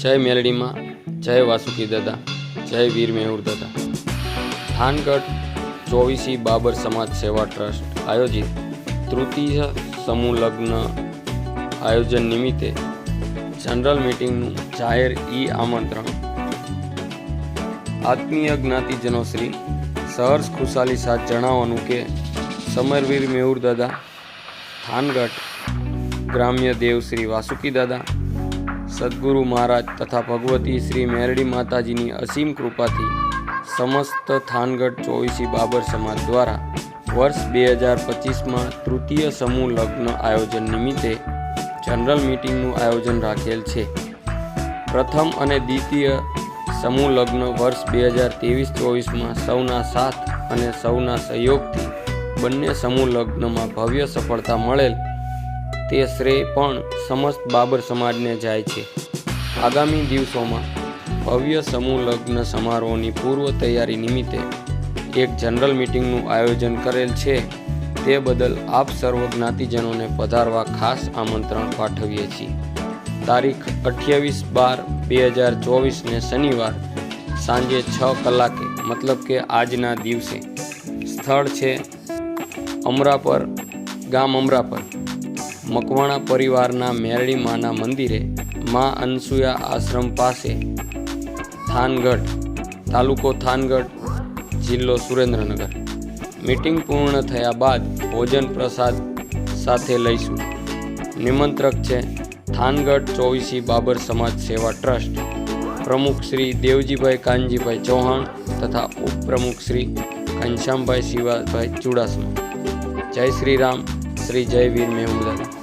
જય મેલડીમાં, જય વાસુકી દાદા, જય વીર મેહુર દાદા. થાનગઢ ચોવીસી બાબર સમાજ સેવા ટ્રસ્ટ આયોજિત તૃતીય સમૂહ લગ્ન આયોજન નિમિત્તે જનરલ મિટિંગનું જાહેર ઈ આમંત્રણ આત્મીય જ્ઞાતિજનો શ્રી સહર્ષ ખુશાલી સાથ જણાવવાનું કે સમરવીર મેહુર દાદા, થાનગઢ ગ્રામ્ય દેવ શ્રી વાસુકી દાદા સદગુરુ મહારાજ તથા ભગવતી શ્રી મેરડી માતાજીની અસીમ કૃપાથી સમસ્ત થાનગઢ ચોવીસી બાબર સમાજ દ્વારા વર્ષ બે હજાર પચીસમાં તૃતીય સમૂહ લગ્ન આયોજન નિમિત્તે જનરલ મિટિંગનું આયોજન રાખેલ છે. પ્રથમ અને દ્વિતીય સમૂહ લગ્ન વર્ષ બે હજાર ત્રેવીસ ચોવીસમાં સૌના સાથ અને સૌના સહયોગથી બંને સમૂહ લગ્નમાં ભવ્ય સફળતા મળેલ તે શ્રેય પણ સમસ્ત બાબર સમાજને જાય છે. આગામી દિવસોમાં ભવ્ય સમૂહ લગ્ન સમારોહની પૂર્વ તૈયારી નિમિત્તે એક જનરલ મિટિંગનું આયોજન કરેલ છે. તે બદલ આપ સર્વ જ્ઞાતિજનોને પધારવા ખાસ આમંત્રણ પાઠવીએ છીએ. તારીખ અઠ્યાવીસ બાર બે હજાર ચોવીસને શનિવાર સાંજે છ કલાકે, મતલબ કે આજના દિવસે, સ્થળ છે અમરાપર, ગામ અમરાપર. મકવાણા પરિવારના મેરડીમાના મંદિરે મા અનસુયા આશ્રમ પાસે થાનગઢ, તાલુકો થાનગઢ, જિલ્લો સુરેન્દ્રનગર. મીટિંગ પૂર્ણ થયા બાદ ભોજન પ્રસાદ સાથે લઈશું. નિમંત્રક છે થાનગઢ ચોવીસી બાબર સમાજ સેવા ટ્રસ્ટ. પ્રમુખ શ્રી દેવજીભાઈ કાનજીભાઈ ચૌહાણ તથા ઉપપ્રમુખ શ્રી ઘનશ્યામભાઈ શિવાભાઈ ચુડાસમા. જય શ્રી રામ શ્રી જય વીર મેહુલ દાદા